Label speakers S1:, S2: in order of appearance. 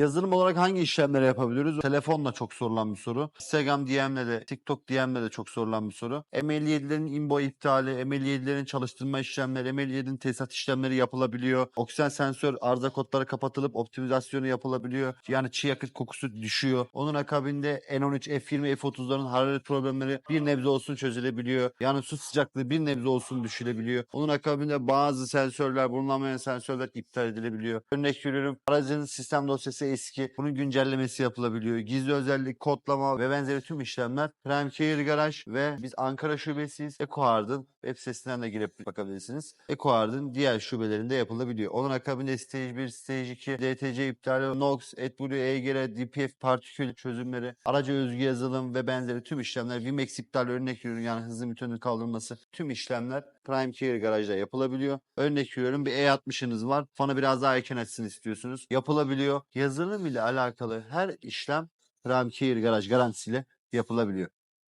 S1: Yazılım olarak hangi işlemleri yapabiliyoruz? Telefonla çok sorulan bir soru. Instagram DM'le de, TikTok DM'le de çok sorulan bir soru. ML7'lerin inbo iptali, ML7'lerin çalıştırma işlemleri, ML7'nin tesisat işlemleri yapılabiliyor. Oksijen sensör arıza kodları kapatılıp optimizasyonu yapılabiliyor. Yani çiğ yakıt kokusu düşüyor. Onun akabinde N13, F20, F30'ların hararet problemleri bir nebze olsun çözülebiliyor. Yani su sıcaklığı bir nebze olsun düşülebiliyor. Onun akabinde bazı sensörler, bulunamayan sensörler iptal edilebiliyor. Örnek veriyorum aracın sistem dosyası eski. Bunun güncellemesi yapılabiliyor. Gizli özellik, kodlama ve benzeri tüm işlemler Prime Care Garage ve biz Ankara şubesiyiz. EcoHard'ın web sitesinden de girip bakabilirsiniz. EcoHard'ın diğer şubelerinde yapılabiliyor. Onun akabinde Stage 1, Stage 2, DTC iptali, NOx, AdBlue, EGR, DPF partikül çözümleri, araca özgü yazılım ve benzeri tüm işlemler, Vimex iptali örnek veriyorum yani hızlı mütönün kaldırılması tüm işlemler Prime Care Garage'da yapılabiliyor. Örnek veriyorum bir E60'ınız var. Fanı biraz daha erken açsın istiyorsunuz. Yapılabiliyor. Yazılım ile alakalı her işlem Care Garage garantisiyle yapılabiliyor.